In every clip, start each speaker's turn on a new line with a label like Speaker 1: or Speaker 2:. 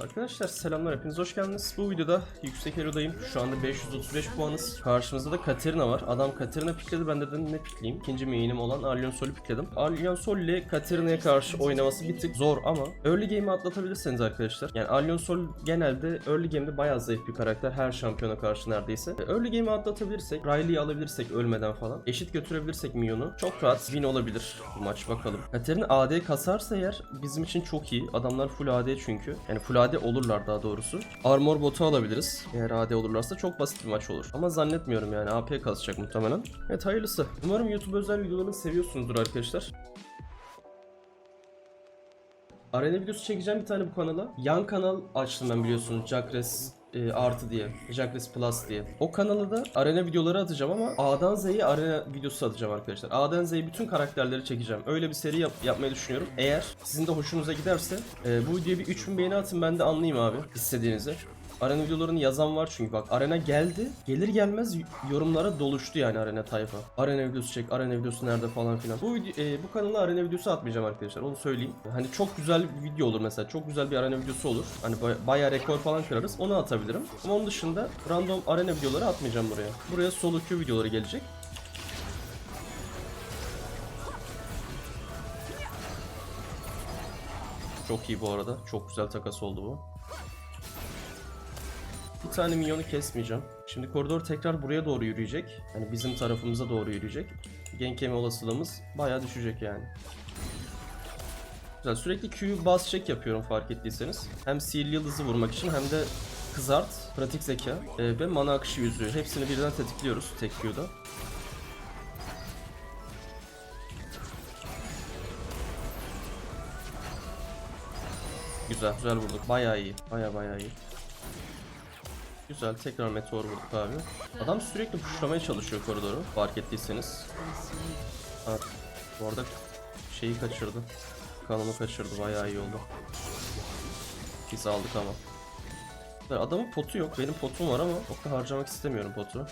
Speaker 1: Arkadaşlar selamlar hepiniz hoş geldiniz. Bu videoda yüksek elodayım. Şu anda 535 puanız. Karşımızda da Katerina var. Adam Katerina pikledi. Ben de dedim ne pikleyeyim. İkinci main'im olan Allion Sol'ü pikledim. Allion Sol ile Katerina'ya karşı oynaması bir tık zor ama early game'i atlatabilirseniz arkadaşlar. Yani Allion Sol genelde early game'de bayağı zayıf bir karakter. Her şampiyona karşı neredeyse. E, Early game'i atlatabilirsek, Riley'i alabilirsek ölmeden falan. Eşit götürebilirsek Mion'u çok rahat win olabilir bu maç bakalım. Katerina AD kasarsa eğer bizim için çok iyi. Adamlar full AD çünkü. Yani full AD olurlar daha doğrusu. Armor botu alabiliriz. Eğer AD olurlarsa çok basit bir maç olur. Ama zannetmiyorum yani AP kasacak muhtemelen. Evet hayırlısı. Umarım YouTube özel videolarını seviyorsunuzdur arkadaşlar. Arena videosu çekeceğim bir tane bu kanala. Yan kanal açtım ben biliyorsunuz. Jacques e, artı diye. Jacques Plus diye. O kanala da arena videoları atacağım ama A'dan Z'ye arena videosu atacağım arkadaşlar. A'dan Z'ye bütün karakterleri çekeceğim. Öyle bir seri yap- yapmayı düşünüyorum. Eğer sizin de hoşunuza giderse e, bu videoya bir 3000 beğeni atın ben de anlayayım abi istediğinizi. Arena videolarını yazan var çünkü bak arena geldi. Gelir gelmez yorumlara doluştu yani arena tayfa. Arena videosu çek, arena videosu nerede falan filan. Bu video, e, bu kanala arena videosu atmayacağım arkadaşlar. Onu söyleyeyim. Hani çok güzel bir video olur mesela. Çok güzel bir arena videosu olur. Hani baya- bayağı rekor falan kırarız. Onu atabilirim. Ama onun dışında random arena videoları atmayacağım buraya. Buraya solo queue videoları gelecek. Çok iyi bu arada. Çok güzel takas oldu bu. Bir tane minyonu kesmeyeceğim. Şimdi koridor tekrar buraya doğru yürüyecek. Yani bizim tarafımıza doğru yürüyecek. Yeme olasılığımız bayağı düşecek yani. Güzel. Sürekli Q bas check yapıyorum fark ettiyseniz. Hem sihirli yıldızı vurmak için hem de kızart, pratik zeka e, ve mana akışı yüzüğü. Hepsini birden tetikliyoruz tek Q'da. Güzel, güzel vurduk. Bayağı iyi. Bayağı bayağı iyi. Güzel tekrar meteor vurduk abi. Adam sürekli puşlamaya çalışıyor koridoru fark ettiyseniz. Evet. Bu arada şeyi kaçırdı. Kanını kaçırdı bayağı iyi oldu. Biz aldık ama. Adamın potu yok. Benim potum var ama o kadar harcamak istemiyorum potu.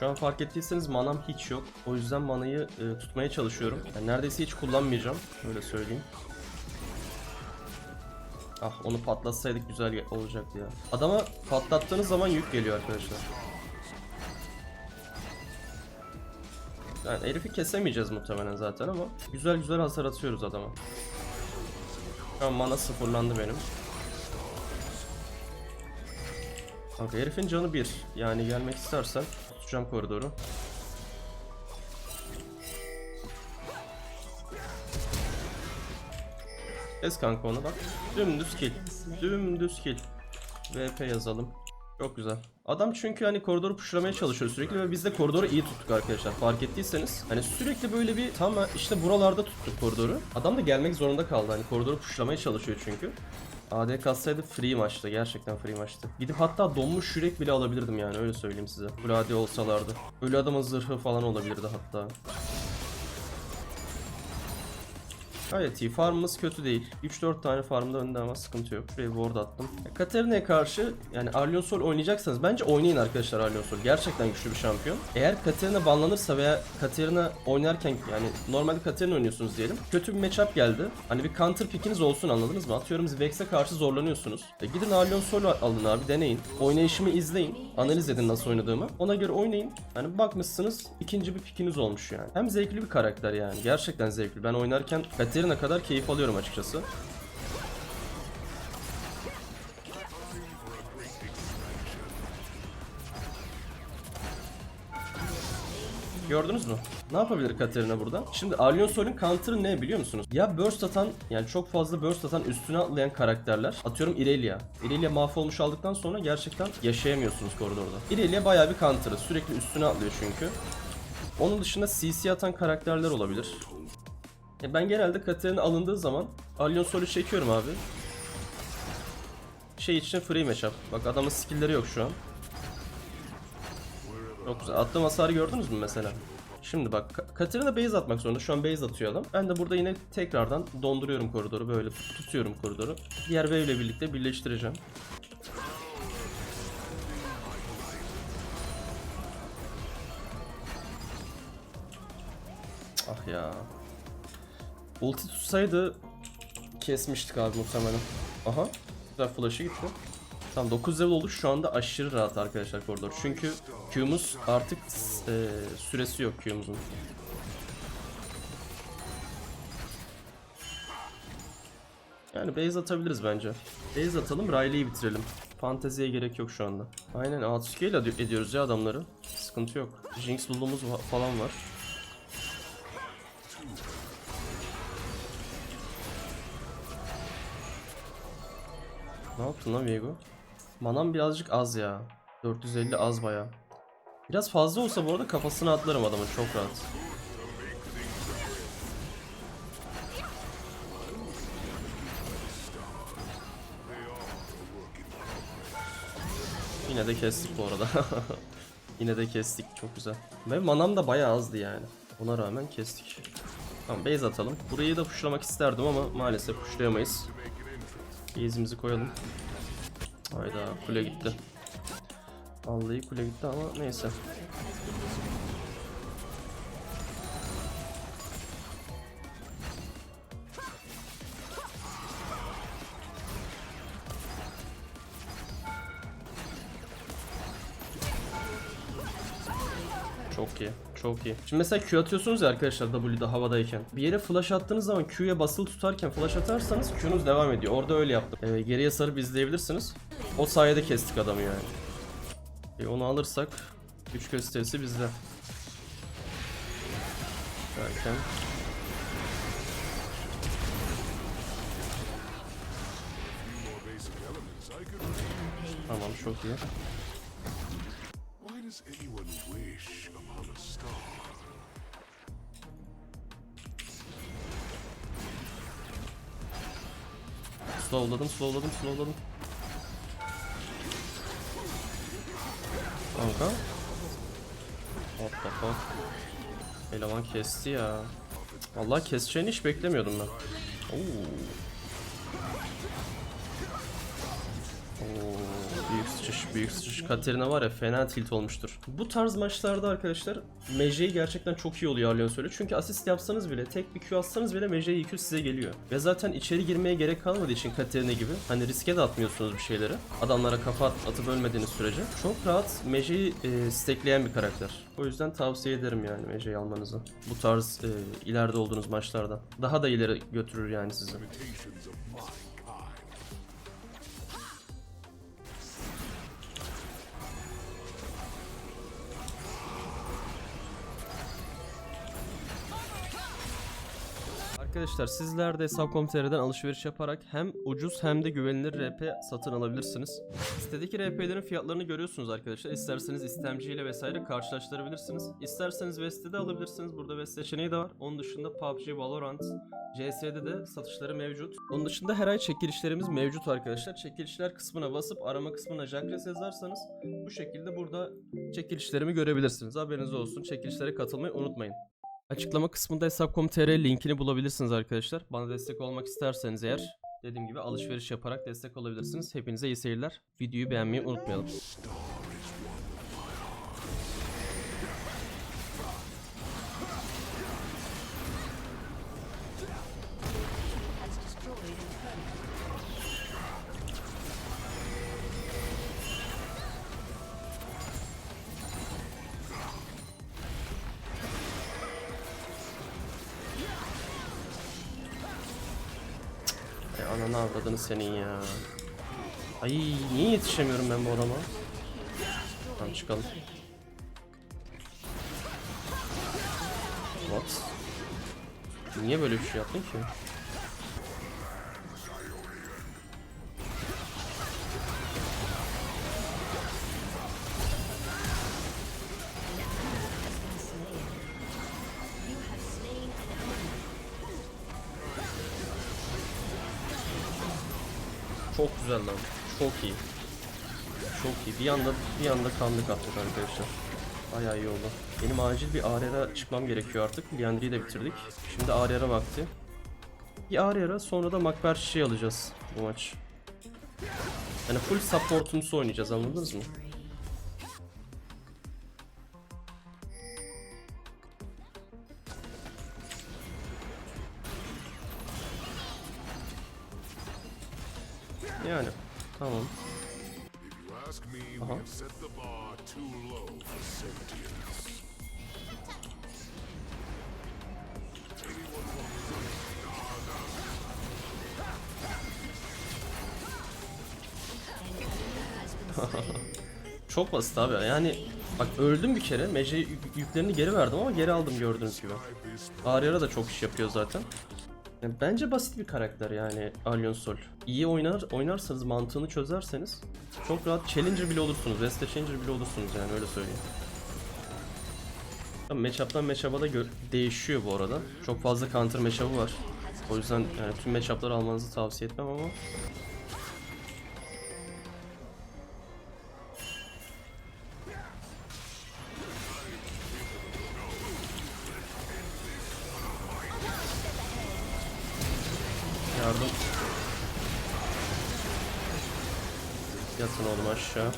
Speaker 1: Şu an fark ettiyseniz manam hiç yok. O yüzden manayı e, tutmaya çalışıyorum. Yani neredeyse hiç kullanmayacağım. Öyle söyleyeyim. Ah onu patlatsaydık güzel olacaktı ya. Adama patlattığınız zaman yük geliyor arkadaşlar. Yani herifi kesemeyeceğiz muhtemelen zaten ama güzel güzel hasar atıyoruz adama. Şu an mana sıfırlandı benim. Kanka herifin canı bir. Yani gelmek istersen tutacağım koridoru. Kes kanka onu bak. Dümdüz kill. Dümdüz kill. VP yazalım. Çok güzel. Adam çünkü hani koridoru puşlamaya çalışıyor sürekli ve biz de koridoru iyi tuttuk arkadaşlar. Fark ettiyseniz hani sürekli böyle bir tam işte buralarda tuttuk koridoru. Adam da gelmek zorunda kaldı. Hani koridoru puşlamaya çalışıyor çünkü. AD katsaydı free maçtı. Gerçekten free maçtı. Gidip hatta donmuş yürek bile alabilirdim yani öyle söyleyeyim size. Full AD olsalardı. Ölü adamın zırhı falan olabilirdi hatta. Gayet iyi. Farmımız kötü değil. 3-4 tane farmda önde ama sıkıntı yok. Şuraya ward attım. Ya, Katarina'ya karşı yani Arlion Sol oynayacaksanız bence oynayın arkadaşlar Arlion Sol. Gerçekten güçlü bir şampiyon. Eğer Katarina banlanırsa veya Katarina oynarken yani normalde Katarina oynuyorsunuz diyelim. Kötü bir matchup geldi. Hani bir counter pickiniz olsun anladınız mı? Atıyorum Vex'e karşı zorlanıyorsunuz. E, gidin Arlion Sol alın abi deneyin. Oynayışımı izleyin. Analiz edin nasıl oynadığımı. Ona göre oynayın. Hani bakmışsınız ikinci bir pickiniz olmuş yani. Hem zevkli bir karakter yani. Gerçekten zevkli. Ben oynarken Katarina kadar keyif alıyorum açıkçası. Gördünüz mü? Ne yapabilir Katarina burada? Şimdi Allion Sol'ün counter'ı ne biliyor musunuz? Ya burst atan yani çok fazla burst atan üstüne atlayan karakterler. Atıyorum Irelia. Irelia mahvolmuş aldıktan sonra gerçekten yaşayamıyorsunuz koridorda. Irelia bayağı bir counter'ı. Sürekli üstüne atlıyor çünkü. Onun dışında CC atan karakterler olabilir. Ya ben genelde Katarina alındığı zaman Allion Sol'ü çekiyorum abi. Şey için free matchup. Bak adamın skill'leri yok şu an. Çok güzel. Attığım hasarı gördünüz mü mesela? Şimdi bak Ka- Katarina base atmak zorunda. Şu an base atıyor adam. Ben de burada yine tekrardan donduruyorum koridoru. Böyle tutuyorum koridoru. Diğer wave ile birlikte birleştireceğim. Ah ya. Ulti tutsaydı kesmiştik abi muhtemelen. Aha. Güzel flash'ı gitti. Tamam 9 level olduk şu anda aşırı rahat arkadaşlar koridor. Çünkü Q'muz artık e, süresi yok Q'muzun. Yani base atabiliriz bence. Base atalım Riley'i bitirelim. Fanteziye gerek yok şu anda. Aynen outscale ed- ediyoruz ya adamları. Sıkıntı yok. Jinx Lulu'muz falan var. Yaptın lan Viego? Manam birazcık az ya. 450 az baya. Biraz fazla olsa bu arada kafasına atlarım adamın çok rahat. Yine de kestik bu arada. Yine de kestik çok güzel. Ve manam da bayağı azdı yani. Ona rağmen kestik. Tamam base atalım. Burayı da pushlamak isterdim ama maalesef pushlayamayız. Base'imizi koyalım. Hayda kule gitti. Vallahi kule gitti ama neyse. Çok iyi. Çok iyi. Şimdi mesela Q atıyorsunuz ya arkadaşlar W'da havadayken. Bir yere flash attığınız zaman Q'ya basılı tutarken flash atarsanız Q'nuz devam ediyor. Orada öyle yaptım. Ee, geriye sarıp izleyebilirsiniz. O sayede kestik adamı yani. E, onu alırsak güç gösterisi bizde. Derken Tamam çok iyi. Slowladım, slowladım, slowladım. Kanka. What the fuck? Eleman kesti ya. Vallahi keseceğini hiç beklemiyordum ben. Oo. Büyük sıçış. Katerina var ya fena tilt olmuştur. Bu tarz maçlarda arkadaşlar Mejey gerçekten çok iyi oluyor Arleon söyle. Çünkü asist yapsanız bile, tek bir Q atsanız bile Mejey EQ size geliyor. Ve zaten içeri girmeye gerek kalmadığı için Katerina gibi hani riske de atmıyorsunuz bir şeyleri. Adamlara kafa at- atıp ölmediğiniz sürece. Çok rahat Mejey'i e, stekleyen bir karakter. O yüzden tavsiye ederim yani Mejey almanızı. Bu tarz e, ileride olduğunuz maçlarda. Daha da ileri götürür yani sizi. Arkadaşlar sizler de Hesap.com.tr'den alışveriş yaparak hem ucuz hem de güvenilir RP satın alabilirsiniz. Sitedeki RP'lerin fiyatlarını görüyorsunuz arkadaşlar. İsterseniz istemciyle vesaire karşılaştırabilirsiniz. İsterseniz Vest'te alabilirsiniz. Burada Vest seçeneği de var. Onun dışında PUBG, Valorant, CS'de de satışları mevcut. Onun dışında her ay çekilişlerimiz mevcut arkadaşlar. Çekilişler kısmına basıp arama kısmına Jacques yazarsanız bu şekilde burada çekilişlerimi görebilirsiniz. Haberiniz olsun. Çekilişlere katılmayı unutmayın. Açıklama kısmında hesap.com.tr linkini bulabilirsiniz arkadaşlar. Bana destek olmak isterseniz eğer dediğim gibi alışveriş yaparak destek olabilirsiniz. Hepinize iyi seyirler. Videoyu beğenmeyi unutmayalım. Ananı avradını senin ya. Ay niye yetişemiyorum ben bu adama? Tamam çıkalım. What? Niye böyle bir şey yaptın ki? Bir anda bir anda kandık attık arkadaşlar. Bayağı iyi oldu. Benim acil bir Arya'ya çıkmam gerekiyor artık. Liandry'i de bitirdik. Şimdi Arya'ya vakti. Bir Arya'ya sonra da Makber şey alacağız bu maç. Yani full supportumsu oynayacağız anladınız mı? Yani tamam. Çok basit abi yani bak öldüm bir kere mece yük- yüklerini geri verdim ama geri aldım gördüğünüz gibi. Aryara da çok iş yapıyor zaten. Yani bence basit bir karakter yani Alyon Sol. İyi oynar oynarsanız mantığını çözerseniz çok rahat challenger bile olursunuz. Reste challenger bile olursunuz yani öyle söyleyeyim. Tabii matchup'tan matchup'a da değişiyor bu arada. Çok fazla counter matchup'ı var. O yüzden yani tüm matchup'ları almanızı tavsiye etmem ama Yardım. Yatın oğlum aşağı.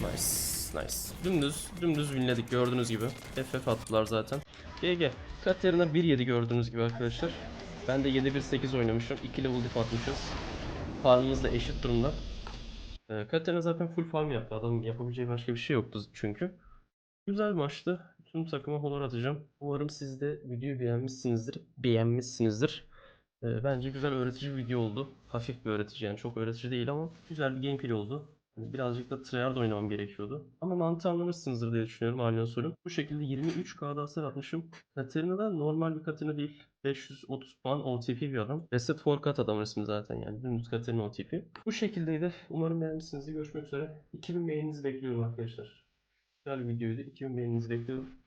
Speaker 1: Nice, nice. Dümdüz, dümdüz winledik gördüğünüz gibi. FF attılar zaten. GG. Katerina 1-7 gördüğünüz gibi arkadaşlar. Ben de 7-1-8 oynamışım. 2 level diff atmışız. Farmımız da eşit durumda. Ee, Katerina zaten full farm yaptı. Adamın yapabileceği başka bir şey yoktu çünkü. Güzel bir maçtı. Tüm takıma holar atacağım. Umarım siz de videoyu beğenmişsinizdir. Beğenmişsinizdir. Ee, bence güzel öğretici bir video oldu. Hafif bir öğretici yani çok öğretici değil ama güzel bir gameplay oldu. Hani Birazcık da tryhard oynamam gerekiyordu. Ama mantığı anlamışsınızdır diye düşünüyorum Alyon Sol'ün. Bu şekilde 23k da hasar atmışım. Katerina da normal bir Katerina değil. 530 puan OTP bir adam. Reset for cut adam resmi zaten yani. Dümdüz Katerina OTP. Bu şekildeydi. Umarım beğenmişsinizdir. Görüşmek üzere. 2000 beğeninizi bekliyorum arkadaşlar. Güzel bir videoydu. 2000 beğeninizi bekliyorum.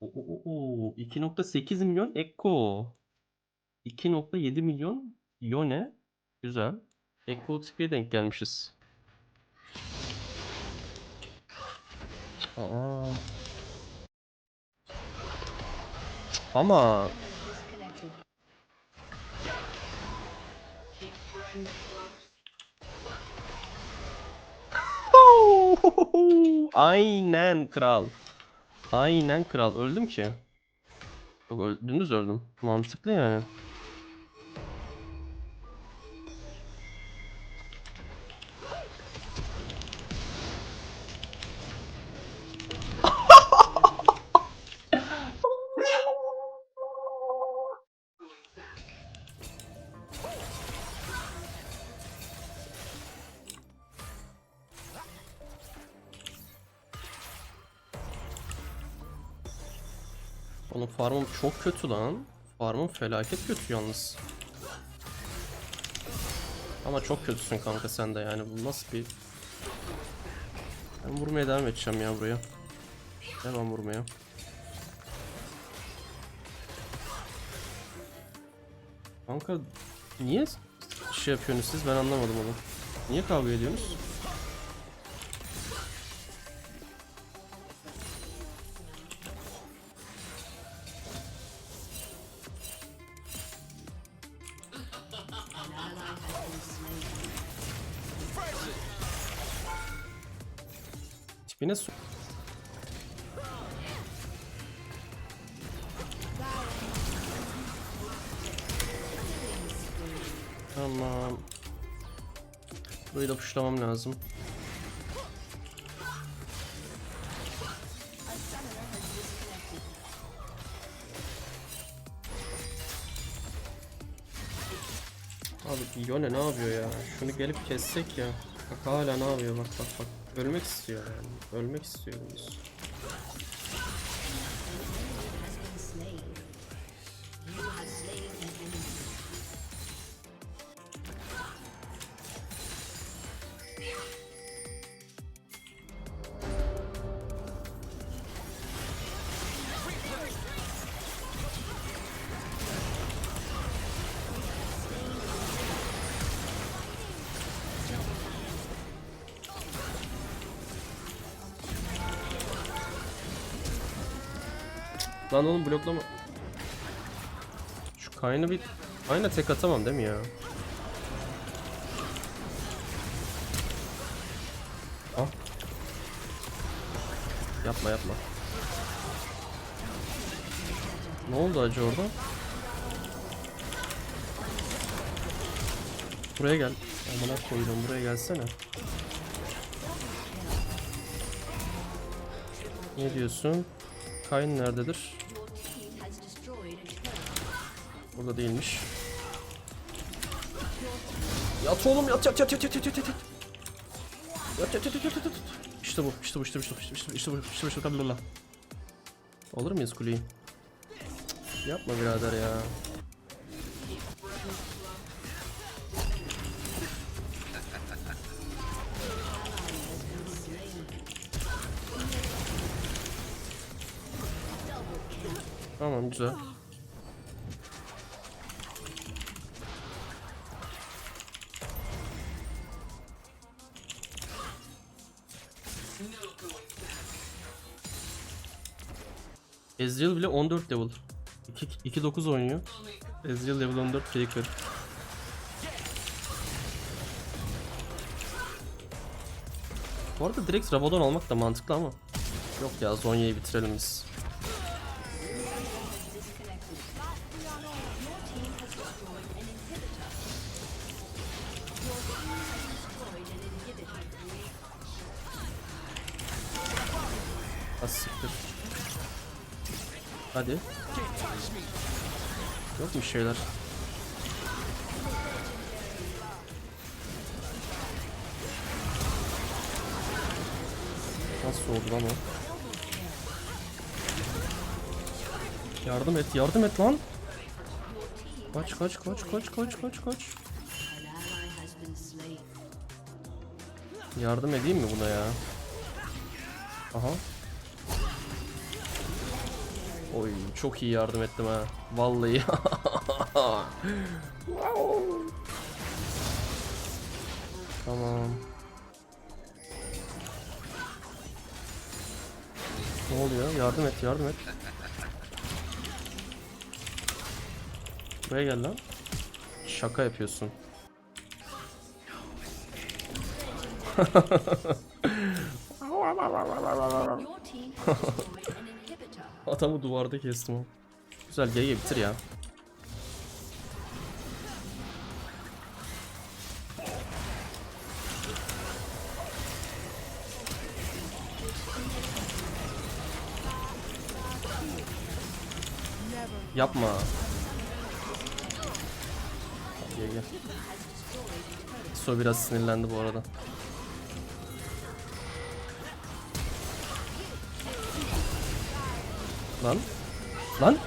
Speaker 1: Oo, oo, oo. 2.8 milyon Ekko. 2.7 milyon Yone. Güzel. Ekko tipiye denk gelmişiz. Aa. Ama. Aynen kral. Aynen kral. Öldüm ki. Yok öl- dümdüz öldüm. Mantıklı yani. Farmım çok kötü lan. Farmım felaket kötü yalnız. Ama çok kötüsün kanka sen de yani bu nasıl bir... Ben vurmaya devam edeceğim ya buraya. Devam vurmaya. Kanka niye şey yapıyorsunuz siz ben anlamadım onu. Niye kavga ediyorsunuz? Tamam. Burayı da puşlamam lazım. Abi Yone ne yapıyor ya? Şunu gelip kessek ya. Bak hala ne yapıyor bak bak bak. Ölmek istiyor yani. Ölmek istiyor. Yunus.
Speaker 2: has
Speaker 1: Lan oğlum bloklama. Şu kayını bir... Kayına tek atamam değil mi ya? Al. Yapma yapma. Ne oldu acı orada? Buraya gel. Amına koydum buraya gelsene. Ne diyorsun? Kayn nerededir? Burada değilmiş. Yat oğlum yat yat yat yat yat yat yat yat. Yat yat yat yat yat yat. İşte bu, işte bu, işte bu, işte bu, işte bu, işte bu, işte bu, işte bu. Alır mıyız kuleyi? Yapma birader ya. Tamam güzel. Ezreal bile 14 level. 2-9 oynuyor. Ezreal level 14 Faker. Bu arada direkt Rabadon almak da mantıklı ama. Yok ya Zonya'yı bitirelim biz. Şeyler? Nasıl oldu lan o? Yardım et, yardım et lan. Kaç, kaç, kaç, kaç, kaç, kaç, kaç. Yardım edeyim mi buna ya? Aha. Oy çok iyi yardım ettim ha. Vallahi. tamam. Ne oluyor? Yardım et, yardım et. Buraya gel lan. Şaka yapıyorsun. Adamı duvarda kestim. Güzel GG bitir ya. Yapma. GG. So biraz sinirlendi bu arada. Lan. Lan.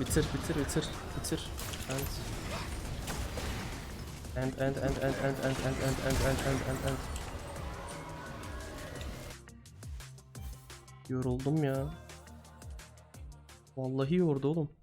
Speaker 1: Bitir, bitir, bitir, bitir. End. End, end, end, end, end, end, end, end, end, end, end, end, end. Yoruldum ya. Vallahi yordu oğlum.